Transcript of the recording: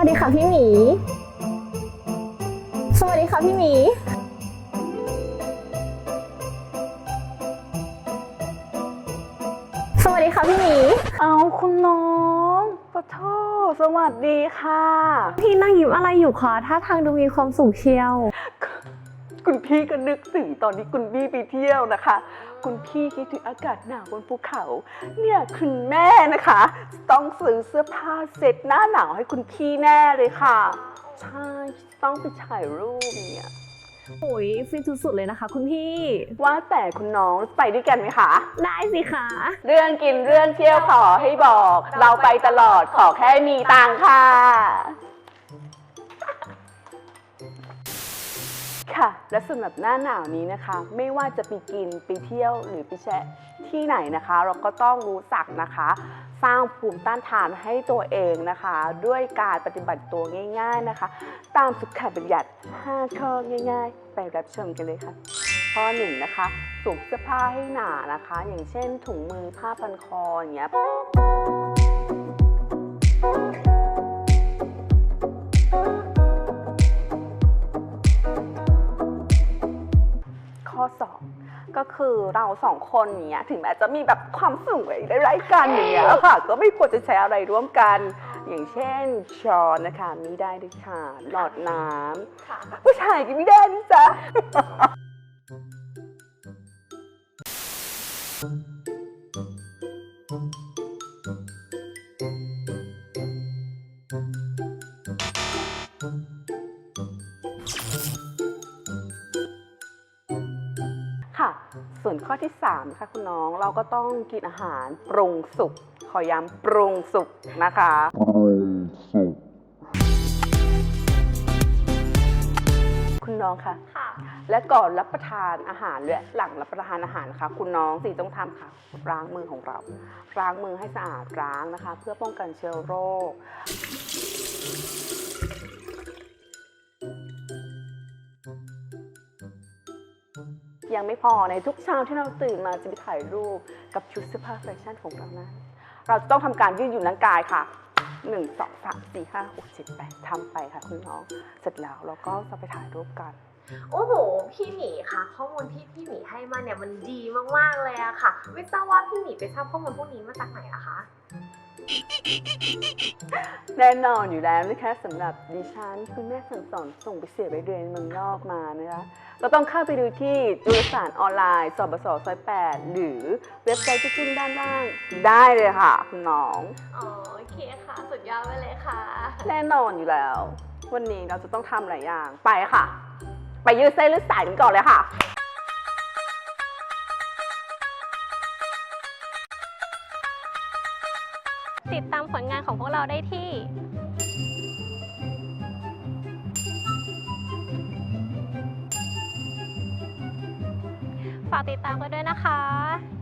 วัสดีค่ะพี่หมี สวัสดีค่ะพี่หมี สวัสดีค่ะพี่หมี เอาคุณน้องปะโทสวัสดีค่ะ พี่นั่งยิ้มอะไรอยู่คะท่าทางดูมีความสุขเชียว คุณพี่ก็นึกถึงตอนที่คุณพี่ไปเที่ยวนะคะ คุณพี่คิดถึงอากาศหนาวบนภูเขา เนี่ยคุณแม่นะคะ ต้องซื้อเสื้อผ้าเซ็ตหน้าหนาวให้คุณพี่แน่เลยค่ะ ใช่ต้องไปถ่ายรูปเนี่ยโอ้ยฟินสุดๆเลยนะคะ คุณพี่ ว่าแต่คุณน้องไปด้วยกันไหมคะ ได้สิคะ เรื่องกินเรื่องเที่ยวขอให้บอก เราไปตลอดขอแค่มีตังค่ะ ค่ะ และสำหรับหน้าหนาวนี้นะคะ ไม่ว่าจะไปกินไปเที่ยวหรือไปแชะที่ไหนนะคะ เราก็ต้องรู้จักนะคะ สร้างภูมิต้านทานให้ตัวเองนะคะ ด้วยการปฏิบัติตัวง่าย ๆนะคะ ตามสุขบัญญัติ 5 ข้อง่าย ๆ ไปรับชมกันเลยค่ะ ข้อหนึ่งนะคะสวมเสื้อผ้าให้หนานะคะ อย่างเช่นถุงมือผ้าพันคออย่างเงี้ย ข้อ2ก็คือเราสองคนเนี้ยถึงแม้จะมีแบบความสวยไร้ๆกันอย่างเงี้ยค่ะ ก็ไม่ควรจะใช้อะไรร่วมกัน อย่างเช่นช้อนนะคะไม่ได้ด้วยค่ะ หลอดน้ำผู้ชายก็ไม่ได้นะจ๊ะค่ะ ส่วนข้อที่3นะคะคุณน้องเราก็ต้องกินอาหารปรุงสุกขอย้ำปรุงสุกนะคะ คุณน้องคะค่ะ และก่อนรับประทานอาหารและหลังรับประทานอาหารนะคะคุณน้องสิ่งต้องทำค่ะล้างมือของเรา ล้างมือให้สะอาดล้างนะคะ เพื่อป้องกันเชื้อโรค ยังไม่พอในทุกเช้าที่เราตื่นมาจะไปถ่ายรูปกับชุดเสื้อผ้าแฟชั่นของเรานั้นเราจะต้องทำการยืดหยุ่นร่างกายค่ะ1 2 3 4 5 6 7 8ทำไปค่ะคุณน้อง เสร็จแล้วเราก็จะไปถ่ายรูปกัน โอ้โห พี่หมีคะข้อมูลที่พี่หมีให้มาเนี่ยมันดีมากๆเลยอะค่ะ ไม่ทราบว่าพี่หมีไปทราบข้อมูลพวกนี้มาจากไหนอะคะ แน่นอนอยู่แล้วนะคะสำหรับดิฉันคุณแม่สั่งสอนส่งไปเสียไปเรียนเมืองนอกมานะคะก็ต้องเข้าไปดูที่จุลสารออนไลน์สบสซอย8หรือเว็บไซต์ที่ขึ้นด้านล่าง ได้เลยค่ะ คุณน้อง อ๋อโอเคค่ะ สุดยอดไปเลยค่ะ แน่นอนอยู่แล้ว วันนี้เราจะต้องทำหลายอย่างไปค่ะ ไปยืดเส้นยืดสายกันก่อนเลยค่ะ ติดตามผลงานของพวกเราได้ที่ฝากติดตามกันด้วยนะคะ